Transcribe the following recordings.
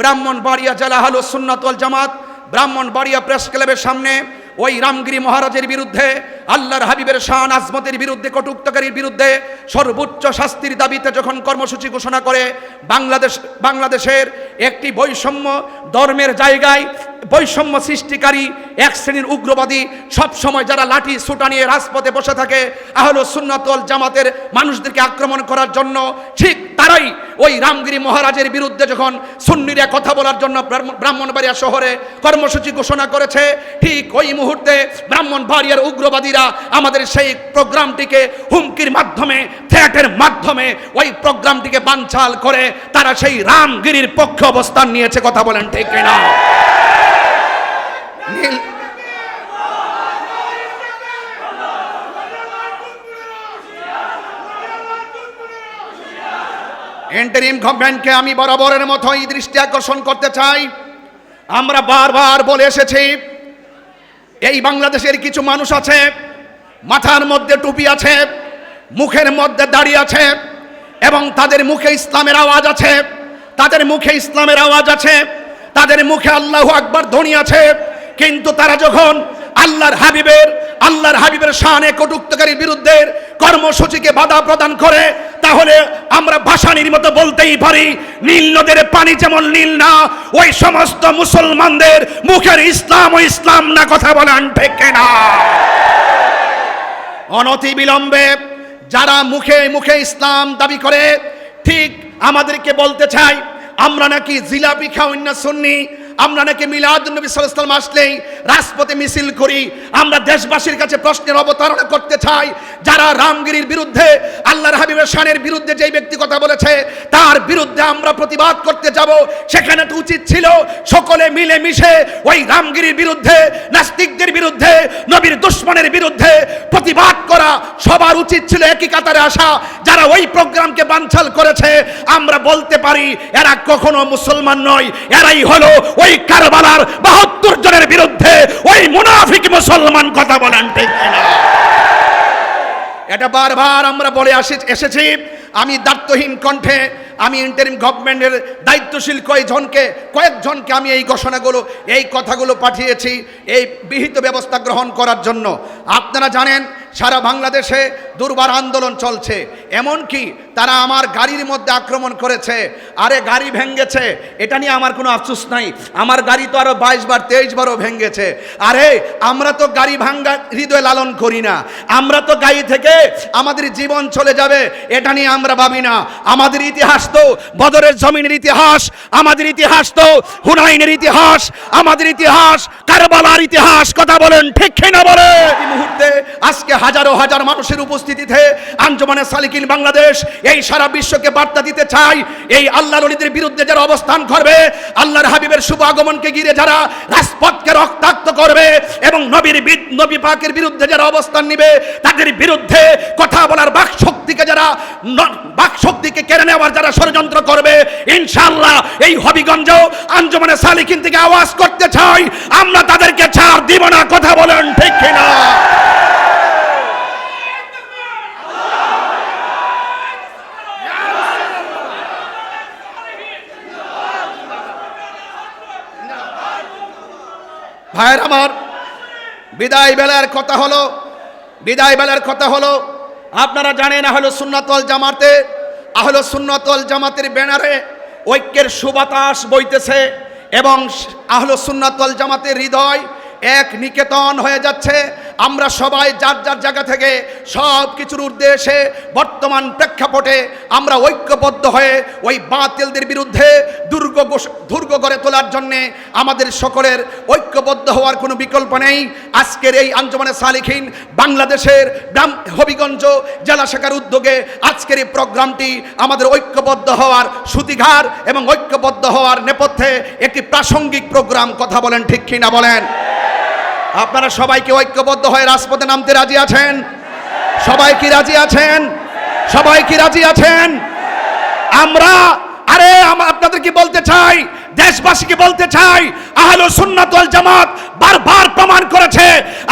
ব্রাহ্মণবাড়িয়া জেলা হলো সুন্নাতল জামাত। ব্রাহ্মণবাড়িয়া প্রেস ক্লাবের সামনে ওই রামগিরি মহারাজের বিরুদ্ধে আল্লাহর হাবিবের শান আজমতের বিরুদ্ধে, কটুক্তকারীর বিরুদ্ধে সর্বোচ্চ শাস্তির দাবিতে যখন কর্মসূচি ঘোষণা করে, বাংলাদেশ, বাংলাদেশের একটি বৈষম্য ধর্মের জায়গায় বৈষম্য সৃষ্টিকারী এক শ্রেণির উগ্রবাদী সব সময় যারা লাঠি সুটা নিয়ে রাজপথে বসে থাকে, আহলো সুন্নাতল জামাতের মানুষদেরকে আক্রমণ করার জন্য, ঠিক তারাই ওই রামগিরি মহারাজের বিরুদ্ধে যখন সুন্নিরা কথা বলার জন্য ব্রাহ্মণবাড়িয়া শহরে কর্মসূচি ঘোষণা করেছে, ঠিক ওই মুহূর্তে ব্রাহ্মণবাড়িয়ার উগ্রবাদীরা আমাদের সেই প্রোগ্রামটিকে হুমকির মাধ্যমে থ্রেটের মাধ্যমে, ওই প্রোগ্রামটিকে বানচাল করে তারা সেই রামগিরির পক্ষে অবস্থান নিয়েছে, কথা বলেন ঠিক কিনা? নীল। ইন্টারিম গভর্নমেন্টকে আমি বরাবরের মতো এই দৃষ্টি আকর্ষণ করতে চাই। আমরা বারবার বলে এসেছি, এই বাংলাদেশের কিছু মানুষ আছে মাথার মধ্যে টুপি আছে, মুখের মধ্যে দাড়ি আছে, এবং তাদের মুখে ইসলামের আওয়াজ আছে, তাদের মুখে ইসলামের আওয়াজ আছে, তাদের মুখে আল্লাহ আকবার ধ্বনি আছে, কিন্তু তারা যখন আল্লাহর হাবিবের আল্লাহর হাবিবের শানে কটুক্তকারীর বিরুদ্ধে কর্মসূচিকে বাধা প্রদান করে, তাহলে আমরা ভাষানির মতো বলতেই পারি, নীল নদের পানি যেমন নীল না, ওই সমস্ত মুসলমানদের মুখের ইসলাম ও ইসলাম না, কথা বলেন ঠিক না অনতি বিলম্বে যারা মুখে মুখে ইসলাম দাবি করে, ঠিক আমাদেরকে বলতে চাই, আমরা নাকি জিলাপি খাওয়াই না শুননি আমরা নাকি মিলাদ নবী সাল্লাম আসলেই রাজপথে মিছিল করি, আমরা দেশবাসীর কাছে প্রশ্নের অবতারণা করতে চাই, যারা রামগিরির বিরুদ্ধে, আল্লাহর হাবিবের শানের বিরুদ্ধে যেই ব্যক্তি কথা বলেছে, তার বিরুদ্ধে আমরা প্রতিবাদ করতে যাব। সেখানে তো উচিত ছিল সকলে মিলে মিশে ওই রামগিরির বিরুদ্ধে, নাস্তিকদের বিরুদ্ধে, নবীর দুশ্মনের বিরুদ্ধে প্রতিবাদ করা। সবার উচিত ছিল একই কাতারে আসা। যারা ওই প্রোগ্রামকে বানচাল করেছে, আমরা বলতে পারি, এরা কখনো মুসলমান নয়, এরাই হলো ওই কারবালার বাহাত্তর জনের বিরুদ্ধে ওই মুনাফিক মুসলমান কথা বলেন, ঠিক? এটা বারবার আমরা বলে আসি, এসেছি আমি দায়িত্বহীন কণ্ঠে, আমি ইন্টারিম গভর্নমেন্টের দায়িত্বশীল কয়েকজনকে কয়েকজনকে আমি এই ঘোষণাগুলো, এই কথাগুলো পাঠিয়েছি, এই বিহিত ব্যবস্থা গ্রহণ করার জন্য আপনারা জানেন সারা বাংলাদেশে দুর্বার আন্দোলন চলছে। এমনকি তারা আমার গাড়ির মধ্যে আক্রমণ করেছে, আরে গাড়ি ভেঙ্গেছে, এটা নিয়ে আমার কোনো আফসোস নাই। আমার গাড়ি তো আরও বাইশ বার, তেইশ বারও ভেঙ্গেছে। আরে, আমরা তো গাড়ি ভাঙ্গা হৃদয় লালন করি না। আমরা তো গাড়ি থেকে আমাদের জীবন চলে যাবে, এটা নিয়ে আমরা ভাবি না। আমাদের ইতিহাস তো বদরের জমিনের ইতিহাস, আমাদের ইতিহাস তো হুনাইনের ইতিহাস, আমাদের ইতিহাস কারবালার ইতিহাস, কথা বলেন ঠিক না বলে? মুহূর্তে আজকে হাজারো হাজার মানুষের উপস্থিতিতে আঞ্জমানে সালিকিন বাংলাদেশ এই সারা বিশ্বকে বার্তা দিতে চাই, এই আল্লাহ নলিদের বিরুদ্ধে যারা অবস্থান করবে, আল্লাহর হাবিবের শুভ আগমনকে ঘিরে যারা রাজপথকে রক্তাক্ত করবে এবং নবীর নবী পাকের বিরুদ্ধে যারা অবস্থান নিবে, তাদের বিরুদ্ধে কথা বলার বাক শক্তিকে যারা বাক শক্তিকে কেড়ে নেওয়ার যারা ষড়যন্ত্র করবে, ইনশাআল্লাহ এই হবিগঞ্জ আঞ্জমানে সালিকিন থেকে আওয়াজ করতে চাই, আমরা তাদেরকে ছাড় দিব না, কথা বলেন ঠিক কিনা? ভাইয়ের আমার, বিদায় বেলার কথা হলো, বিদায় বেলার কথা হলো, আপনারা জানেন আহলো সুন্নাতল জামাতে, আহলো সুন্নাতল জামাতের ব্যানারে ঐক্যের সুবাতাস বইতেছে এবং আহলো সুন্নাতল জামাতের হৃদয় এক নিকেতন হয়ে যাচ্ছে। আমরা সবাই যার যার জায়গা থেকে সব কিছুর উদ্দেশ্যে বর্তমান প্রেক্ষাপটে আমরা ঐক্যবদ্ধ হয়ে ওই বাতিলদের বিরুদ্ধে দুর্গ দুর্গ গড়ে তোলার জন্যে আমাদের সকলের ঐক্যবদ্ধ হওয়ার কোনো বিকল্প নেই। আজকের এই আঞ্জমানে সালিখিন বাংলাদেশের গ্রাম হবিগঞ্জ জেলা শাখার উদ্যোগে আজকের এই প্রোগ্রামটি আমাদের ঐক্যবদ্ধ হওয়ার সুতিঘার এবং ঐক্যবদ্ধ হওয়ার নেপথ্যে একটি প্রাসঙ্গিক প্রোগ্রাম কথা বলেন ঠিক কিনা বলেন? আপনারা সবাইকে ঐক্যবদ্ধ হয়ে রাজপথে নামতে রাজি আছেন? সবাই কি রাজি আছেন? সবাই কি রাজি আছেন? আমরা, আরে আপনাদের কি বলতে চাই? দেশবাসীকে বলতে চাই, আহলো সুন্নাত ওয়াল জামাত বারবার প্রমাণ করেছে,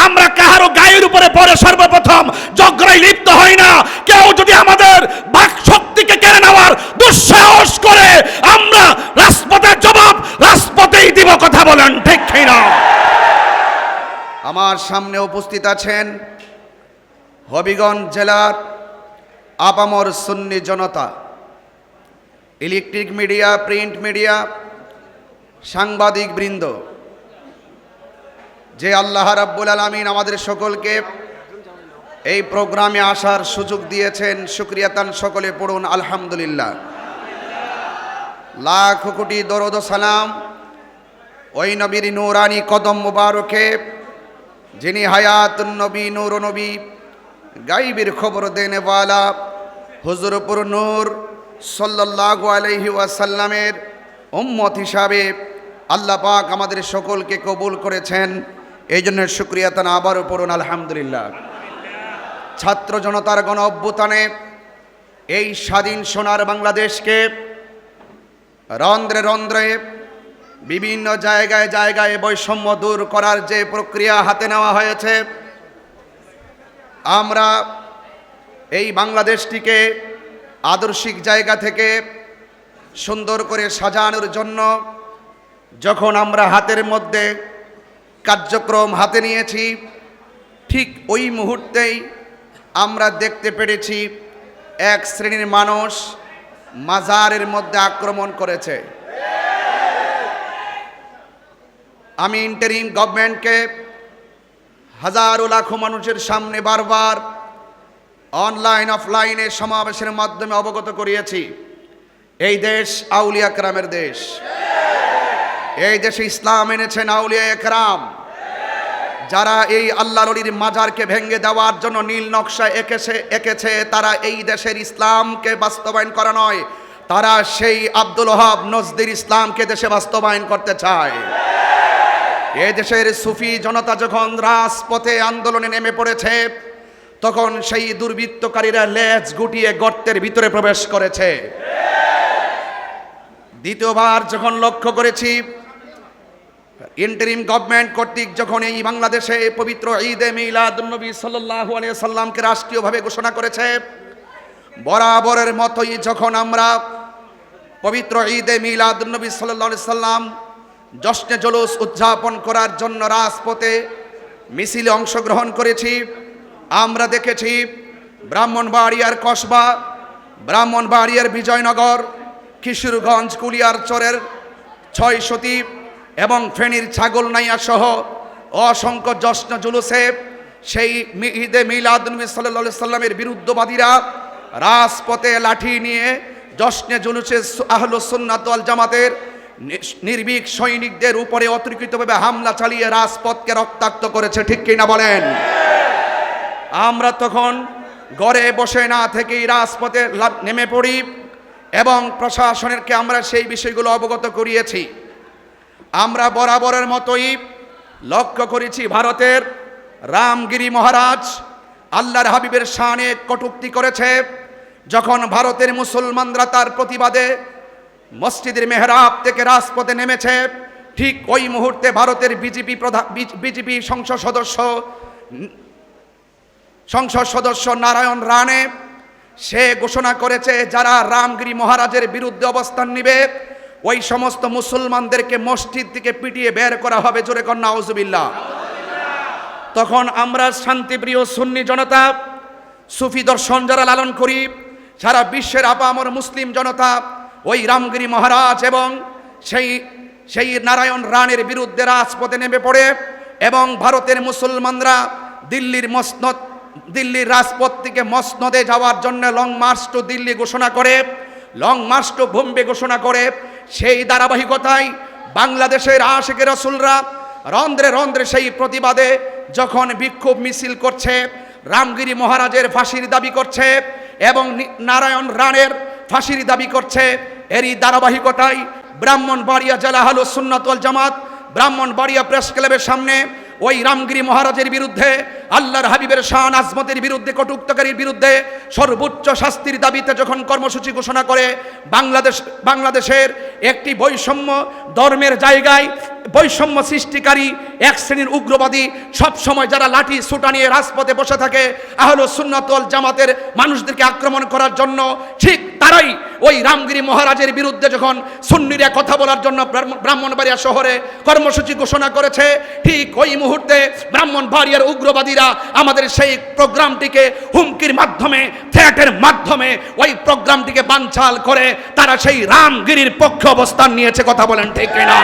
আমরা কাহারো গায়ের উপরে পরে সর্বপ্রথম যজ্ঞরাই লিপ্ত হই না। কেউ যদি আমাদের বাক শক্তিকে কেড়ে নেওয়ার দুঃসাহস করে, আমরা রাজপথের জবাব, রাজপথেই দিব কথা বলেন, ঠিক না আমার সামনে উপস্থিত আছেন হবিগঞ্জ জেলার আপামর সুন্নি জনতা, ইলেকট্রিক মিডিয়া, প্রিন্ট মিডিয়া সাংবাদিক বৃন্দ যে আল্লাহ রাব্বুল আলমিন আমাদের সকলকে এই প্রোগ্রামে আসার সুযোগ দিয়েছেন সুক্রিয়াতান সকলে পড়ুন, আলহামদুলিল্লাহ। লাখ কোটি দরদ সালাম ওই নবীর নূরানি কদম মুবারকে যিনি হায়াতুন নবী, নূর নবী, গাইবের খবর দেনেওয়ালা হুজুরপুর নূর সাল্লাল্লাহু আলাইহি ওয়াসাল্লামের উম্মত হিসাবে আল্লাহ পাক আমাদের সকলকে কবুল করেছেন। এই জন্য শুক্রিয়া তানা আবারও পড়ুন, আলহামদুলিল্লাহ। ছাত্র জনতার গণ অভ্যুত্থানে এই স্বাধীন সোনার বাংলাদেশকে রন্ধ্রে রন্ধ্রে বিভিন্ন জায়গায় জায়গায় বৈষম্য দূর করার যে প্রক্রিয়া হাতে নেওয়া হয়েছে, আমরা এই বাংলাদেশটিকে আদর্শিক জায়গা থেকে সুন্দর করে সাজানোর জন্য যখন আমরা হাতের মধ্যে কার্যক্রম হাতে নিয়েছি, ঠিক ওই মুহূর্তেই আমরা দেখতে পেরেছি এক শ্রেণির মানুষ মাজারের মধ্যে আক্রমণ করেছে। আমি ইন্টারিম গভর্নমেন্টকে হাজারো লাখো মানুষের সামনে বারবার অনলাইন অফলাইনে সমাবেশের মাধ্যমে অবগত করিয়েছি। এই দেশ আউলিয়া একরামের দেশ। এই দেশে ইসলাম এনেছেন আউলিয়া একরাম। যারা এই আল্লাহ নলির মাজারকে ভেঙে দেওয়ার জন্য নীল নকশা এঁকেছে এঁকেছে, তারা এই দেশের ইসলামকে বাস্তবায়ন করা নয়, তারা সেই আব্দুল ওহাব নজদির ইসলামকে দেশে বাস্তবায়ন করতে চায়। এ দেশের সুফি জনতা যখন রাজপথে আন্দোলনে নেমে পড়েছে, তখন সেই দুর্বৃত্তকারীরা লেজ গুটিয়ে গর্তের ভিতরে প্রবেশ করেছে। দ্বিতীয়বার যখন লক্ষ্য করেছি ইন্টারিম গভর্নমেন্ট কর্তৃক যখন এই বাংলাদেশে পবিত্র ঈদে মিলাদুন্নবী সাল্লাল্লাহু আলাইহি সাল্লামকে রাষ্ট্রীয়ভাবে ঘোষণা করেছে, বরাবরের মতোই যখন আমরা পবিত্র ঈদে মিলাদুন্নবী সাল্লাল্লাহু আলাইহি সাল্লাম জশ্নে জলুস উদযাপন করার জন্য রাজপথে মিছিলে অংশগ্রহণ করেছি। আমরা দেখেছি ব্রাহ্মণবাড়িয়ার কসবা, ব্রাহ্মণবাড়িয়ার বিজয়নগর, কিশোরগঞ্জ কুলিয়ারচরের ছয় সতী এবং ফেনীর ছাগলনাইয়া সহ অসংখ্য জশ্ন জুলুসে সেই মি- ঈদে মিলাদুলনবী সাল্লাহ সাল্লামের বিরুদ্ধবাদীরা রাজপথে লাঠি নিয়ে জশ্নে জুলুসে আহলুসুন্নাত জামাতের নির্ভীক সৈনিকদের উপরে অতর্কিতভাবে হামলা চালিয়ে রাজপথকে রক্তাক্ত করেছে, ঠিক কিনা বলেন? আমরা তখন ঘরে বসে না থেকেই রাজপথে নেমে পড়ি এবং প্রশাসনেরকে আমরা সেই বিষয়গুলো অবগত করিয়েছি। আমরা বরাবরের মতোই লক্ষ্য করেছি ভারতের রামগিরি মহারাজ আল্লাহর হাবিবের শানে কটুক্তি করেছে। যখন ভারতের মুসলমানরা তার প্রতিবাদে মসজিদের মেহরাব থেকে রাজপথে নেমেছে। ঠিক ওই মুহূর্তে ভারতের বিজেপি প্রধান বিজেপি সংসদ সদস্য সংসদ সদস্য নারায়ণ রানে সে ঘোষণা করেছে যারা রামগিরি মহারাজের বিরুদ্ধে অবস্থান নিবে, ওই সমস্ত মুসলমানদেরকে মসজিদ থেকে পিটিয়ে বের করা হবে। জোরে কন্যা আউজুবিল্লাহ তখন আমরা শান্তিপ্রিয় সুন্নি জনতা, সুফি দর্শন যারা লালন করি, সারা বিশ্বের আপামর মুসলিম জনতা ওই রামগিরি মহারাজ এবং সেই সেই নারায়ণ রানের বিরুদ্ধে রাজপথে নেমে পড়ে এবং ভারতের মুসলমানরা দিল্লির মসনদ, দিল্লির রাজপথ থেকে মসনদে যাওয়ার জন্য লং মার্চ টু দিল্লি ঘোষণা করে লং মার্চ টু বোম্বে ঘোষণা করে, সেই ধারাবাহিকতায় বাংলাদেশের আশেখ রসুলরা রন্ধ্রে রন্ধ্রে সেই প্রতিবাদে যখন বিক্ষোভ মিছিল করছে, রামগিরি মহারাজের ফাঁসির দাবি করছে এবং নারায়ণ রানের ফাঁসির দাবি করছে। এরই ধারাবাহিকতায় ব্রাহ্মণবাড়িয়া জেলা হলো সুন্নাতল জামাত। ব্রাহ্মণবাড়িয়া প্রেস ক্লাবের সামনে ওই রামগিরি মহারাজের বিরুদ্ধে, আল্লাহর হাবিবের শান আজমতের বিরুদ্ধে, কটুক্তকারীর বিরুদ্ধে সর্বোচ্চ শাস্তির দাবিতে যখন কর্মসূচি ঘোষণা করে, বাংলাদেশ বাংলাদেশের একটি বৈষম্য ধর্মের জায়গায় বৈষম্য সৃষ্টিকারী এক শ্রেণির উগ্রবাদী সব সময় যারা লাঠি সুটা নিয়ে রাজপথে বসে থাকে, আহলো সুন্নাতল জামাতের মানুষদেরকে আক্রমণ করার জন্য, ঠিক তারাই ওই রামগিরি মহারাজের বিরুদ্ধে যখন সুন্নিরা কথা বলার জন্য ব্রাহ্মণবাড়িয়া শহরে কর্মসূচি ঘোষণা করেছে, ঠিক ওই মুহূর্তে ব্রাহ্মণবাড়িয়ার উগ্রবাদীরা আমাদের সেই প্রোগ্রামটিকে হুমকির মাধ্যমে থ্রেটের মাধ্যমে ওই প্রোগ্রামটিকে বানচাল করে, তারা সেই রামগিরির পক্ষে অবস্থান নিয়েছে, কথা বলেন ঠিক কিনা?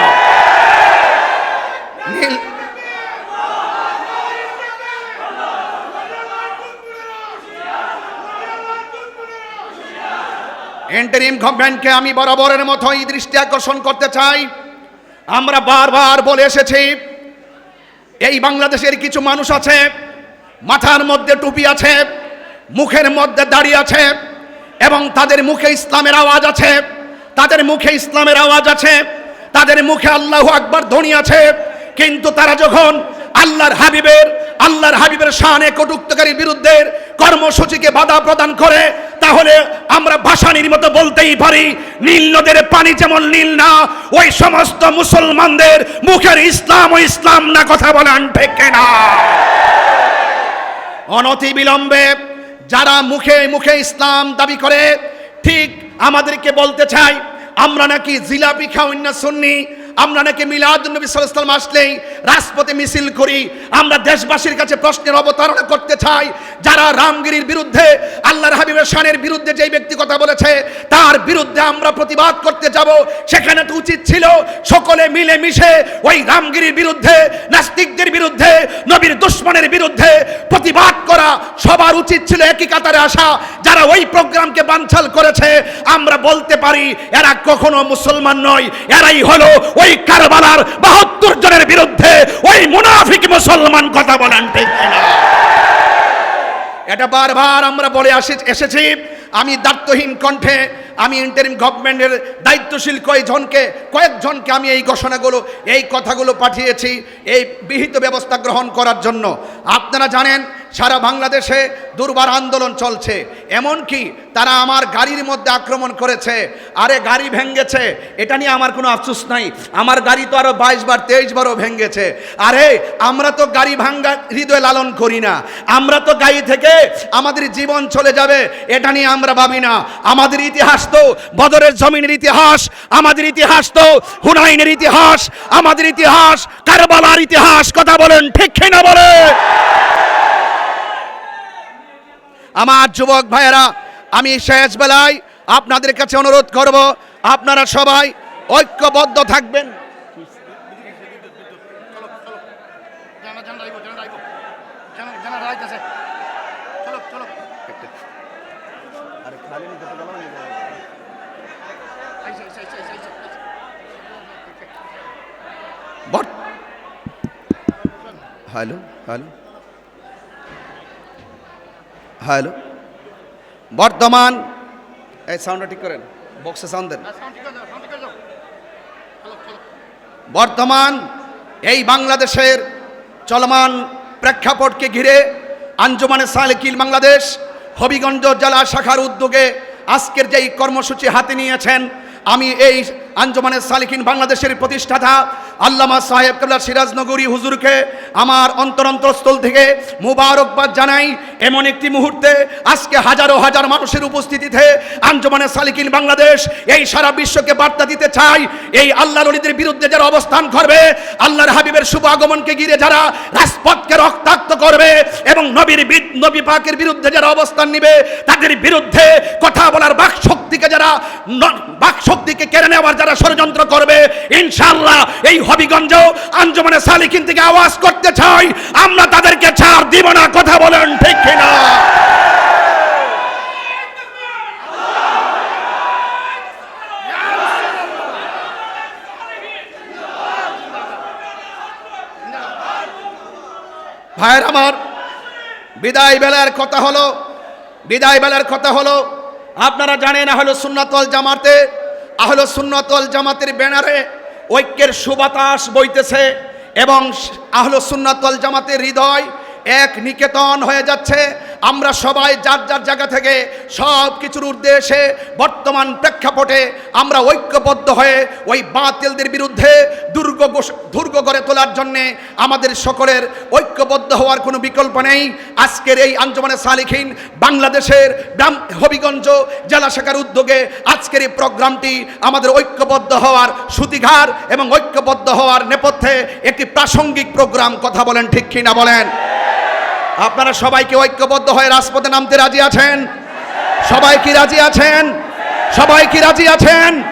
এন্টারিম গভর্নমেন্টকে আমি বরাবরের মতো এই দৃষ্টি আকর্ষণ করতে চাই। আমরা বারবার বলে এসেছি, এই বাংলাদেশের কিছু মানুষ আছে, মাথার মধ্যে টুপি আছে, মুখের মধ্যে দাড়ি আছে, এবং তাদের মুখে ইসলামের আওয়াজ আছে, তাদের মুখে ইসলামের আওয়াজ আছে, তাদের মুখে আল্লাহ আকবার ধ্বনি আছে, কিন্তু তারা যখন আল্লাহর হাবিবের আল্লাহর হাবিবের শানে কটুক্তকারীর বিরুদ্ধে কর্মসূচিকে বাধা প্রদান করে তাহলে আমরা ভাষানির মতো বলতেই পারি, নীল নদের পানি যেমন নীল না, ওই সমস্ত মুসলমানদের মুখের ইসলাম ও ইসলাম না কথা বলেন ঠিক না অনতি বিলম্বে যারা মুখে মুখে ইসলাম দাবি করে, ঠিক আমাদেরকে বলতে চাই, আমরা নাকি জিলাপি খাওয়াই না শুননি আমরা নাকি মিলাদ নবী সাল্লাম আসলেই রাজপথে মিছিল করি, আমরা দেশবাসীর কাছে প্রশ্নের অবতারণা করতে চাই। যারা রামগিরির বিরুদ্ধে, আল্লাহর হাবিবের শানের বিরুদ্ধে যেই ব্যক্তি কথা বলেছে, তার বিরুদ্ধে আমরা প্রতিবাদ করতে যাব। সেখানে তো উচিত ছিল সকলে মিলে মিশে ওই রামগিরির বিরুদ্ধে, নাস্তিকদের বিরুদ্ধে, নবীর দুশ্মনের বিরুদ্ধে প্রতিবাদ করা সবার উচিত ছিল একই কাতারে আসা। যারা ওই প্রোগ্রামকে বানচাল করেছে, আমরা বলতে পারি এরা কখনো মুসলমান নয়। এরাই হলো ওই কারবালার বাহাত্তর জনের বিরুদ্ধে ওই মুনাফিক মুসলমান কথা বলেন ঠিক? এটা বারবার আমরা বলে আসি এসেছি, আমি দায়িত্বহীন কণ্ঠে, আমি ইন্টারিম গভর্নমেন্টের দায়িত্বশীল কয়েকজনকে কয়েকজনকে আমি এই ঘোষণাগুলো, এই কথাগুলো পাঠিয়েছি, এই বিহিত ব্যবস্থা গ্রহণ করার জন্য আপনারা জানেন সারা বাংলাদেশে দুর্বার আন্দোলন চলছে। এমনকি তারা আমার গাড়ির মধ্যে আক্রমণ করেছে, আরে গাড়ি ভেঙ্গেছে এটা নিয়ে আমার কোনো আফসোস নাই। আমার গাড়ি তো আরও বাইশ বার, তেইশ বারও ভেঙ্গেছে আরে, আমরা তো গাড়ি ভাঙ্গা হৃদয় লালন করি না। আমরা তো গাড়ি থেকে আমাদের জীবন চলে যাবে, এটা নিয়ে আমরা ভাবি না। আমাদের ইতিহাস তো বদরের জমিনের ইতিহাস, আমাদের ইতিহাস তো হুনাইনের ইতিহাস, আমাদের ইতিহাস কারবালার ইতিহাস, কথা বলেন ঠিক না বলে? আমার যুবক ভাইয়েরা আমি শেষ বেলায় আপনাদের কাছে অনুরোধ করব আপনারা সবাই ঐক্যবদ্ধ থাকবেন। হ্যালো জানা হ্যালো। বর্তমান এই সাউন্ডটা ঠিক করেন বক্সে সাউন্ড দেন। বর্তমান এই বাংলাদেশের চলমান প্রেক্ষাপটকে ঘিরে আঞ্জুমানে সালেকিল বাংলাদেশ, হবিগঞ্জ জেলা শাখার উদ্যোগে আজকের যেই কর্মসূচি হাতে নিয়েছেন, আমি এই আঞ্জুমানে সালিকিন বাংলাদেশের প্রতিষ্ঠাতা আল্লামা সাহেব কেবলা সিরাজনগরী হুজুরকে আমার অন্তরন্তস্থল থেকে মুবারকবাদ জানাই। এমন একটি মুহূর্তে আজকে হাজারো হাজার মানুষের উপস্থিতিতে আঞ্জুমানে সালিকিন বাংলাদেশ এই সারা বিশ্বকে বার্তা দিতে চাই। এই আল্লাহ নলীদের বিরুদ্ধে যারা অবস্থান করবে, আল্লাহর হাবিবের শুভ আগমনকে ঘিরে যারা রাজপথকে রক্তাক্ত করবে এবং নবীর নবী পাকের বিরুদ্ধে যারা অবস্থান নিবে, তাদের বিরুদ্ধে কথা বলার বাক শক্তিকে যারা বাক শক্তিকে কেড়ে নেওয়ার যারা ষড়যন্ত্র করবে, ইনশাআল্লাহ এই হবিগঞ্জ আঞ্জমানে সালিকিন থেকে আওয়াজ করতে চাই, আমরা তাদেরকে ছাড় দিব না, কথা বলেন ঠিক কিনা? ভাইয়ের আমার, বিদায় বেলার কথা হলো, বিদায় বেলার কথা হলো, আপনারা জানেন আহলো সুন্নাতল জামাতে আহলো সুন্নতল জামাতের ব্যানারে ঐক্যের সুবাতাস বইতেছে এবং আহলো সুন্নতল জামাতের হৃদয় এক নিকেতন হয়ে যাচ্ছে। আমরা সবাই যার যার জায়গা থেকে সব কিছুর এসে বর্তমান প্রেক্ষাপটে আমরা ঐক্যবদ্ধ হয়ে ওই বাতিলদের বিরুদ্ধে দুর্গ দুর্গ গড়ে তোলার জন্যে আমাদের সকলের ঐক্যবদ্ধ হওয়ার কোনো বিকল্প নেই। আজকের এই আঞ্জমানে সালিখিন বাংলাদেশের গ্রাম হবিগঞ্জ জেলা শাখার উদ্যোগে আজকের এই প্রোগ্রামটি আমাদের ঐক্যবদ্ধ হওয়ার সুতিঘার এবং ঐক্যবদ্ধ হওয়ার নেপথ্যে একটি প্রাসঙ্গিক প্রোগ্রাম কথা বলেন ঠিক কিনা বলেন? আপনারা সবাইকে ঐক্যবদ্ধ হয়ে রাজপথে নামতে রাজি আছেন? সবাই কি রাজি আছেন? সবাই কি রাজি আছেন?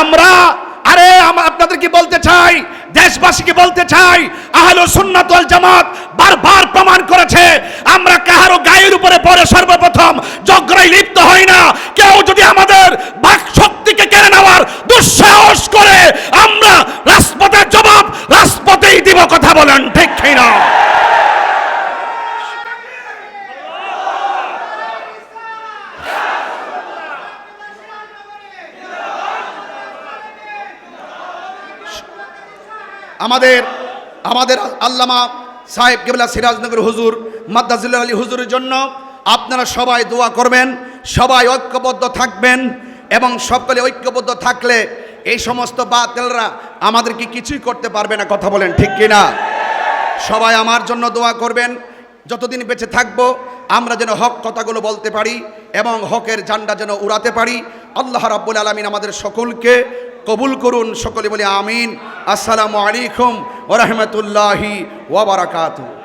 আমরা, আরে, আম- আপনাদেরকে বলতে চাই? দেশবাসীকে বলতে চাই, আহলে সুন্নাত ওয়াল জামাত বারবার প্রমাণ করেছে, আমরা কাহারো গায়ের উপরে পরে সর্বপ্রথম যজ্ঞায় লিপ্ত হই না কেউ যদি আমাদের বাক শক্তিকে কেড়ে নেওয়ার দুঃসাহস করে আমরা রাজপথের জবাব রাজপথেই দিব কথা বলেন ঠিক না আমাদের আমাদের আল্লামা সাহেব কেবলা সিরাজনগর হুজুর মাদ্দাজুল্লাহ আলী হুজুরের জন্য আপনারা সবাই দোয়া করবেন, সবাই ঐক্যবদ্ধ থাকবেন এবং সকলে ঐক্যবদ্ধ থাকলে এই সমস্ত বাতিলরা আমাদেরকে কিছুই করতে পারবে না, কথা বলেন ঠিক কিনা? সবাই আমার জন্য দোয়া করবেন, যতদিন বেঁচে থাকব আমরা যেন হক কথাগুলো বলতে পারি এবং হকের ঝান্ডা যেন উড়াতে পারি। আল্লাহ রাব্বুল আলমিন আমাদের সকলকে কবুল করুন সকলে বলে আমিন। আসসালামু আলাইকুম ওরহমতুল্লাহি ওবরাকাতু